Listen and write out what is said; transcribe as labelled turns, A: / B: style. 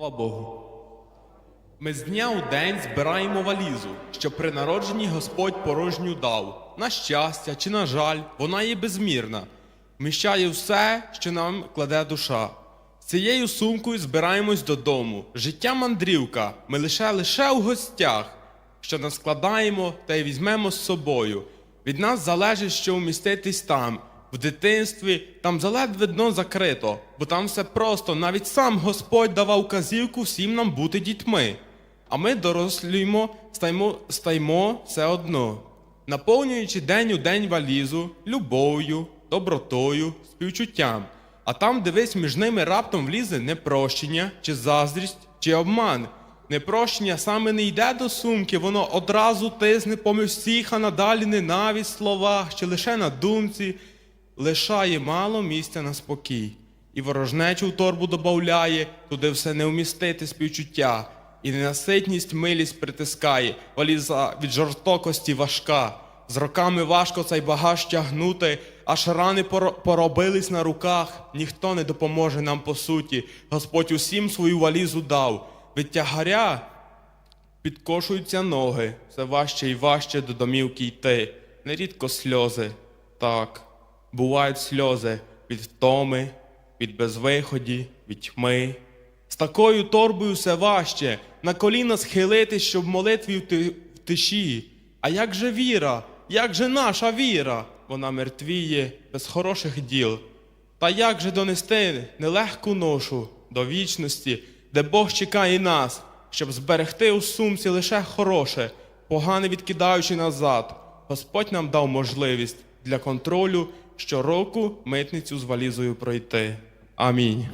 A: Слава Богу. Ми з дня у день збираємо валізу, що при народженні Господь порожню дав. На щастя чи на жаль, вона є безмірна, вміщає все, що нам кладе душа. З цією сумкою збираємось додому. Життя мандрівка, ми лише лише у гостях, що наскладаємо та й візьмемо з собою. Від нас залежить, що вміститись там. В дитинстві там заледве дно закрито, бо там все просто, навіть сам Господь давав казівку всім нам бути дітьми. А ми дорослюємо, стаємо, стаємо все одно, наповнюючи день у день валізу, любов'ю, добротою, співчуттям. А там, дивись, між ними раптом влізе непрощення, чи заздрість, чи обман. Непрощення саме не йде до сумки, воно одразу тисне поміж всіх, а надалі ненависть в словах, чи лише на думці, лишає мало місця на спокій. І ворожнечу в торбу добавляє, туди все не вмістити співчуття, і ненаситність милість притискає, валіза від жорстокості важка. З роками важко цей багаж тягнути, аж рани поробились на руках, ніхто не допоможе нам по суті. Господь усім свою валізу дав. Від тягаря підкошуються ноги, все важче і важче до домівки йти. Нерідко сльози, так, бувають сльози від втоми, від безвиході, від тьми. З такою торбою все важче, на коліна схилитись, щоб молитві в тиші. А як же віра? Як же наша віра? Вона мертвіє без хороших діл. Та як же донести нелегку ношу до вічності, де Бог чекає нас, щоб зберегти у сумці лише хороше, погане відкидаючи назад. Господь нам дав можливість для контролю щороку митницю з валізою пройти. Амінь.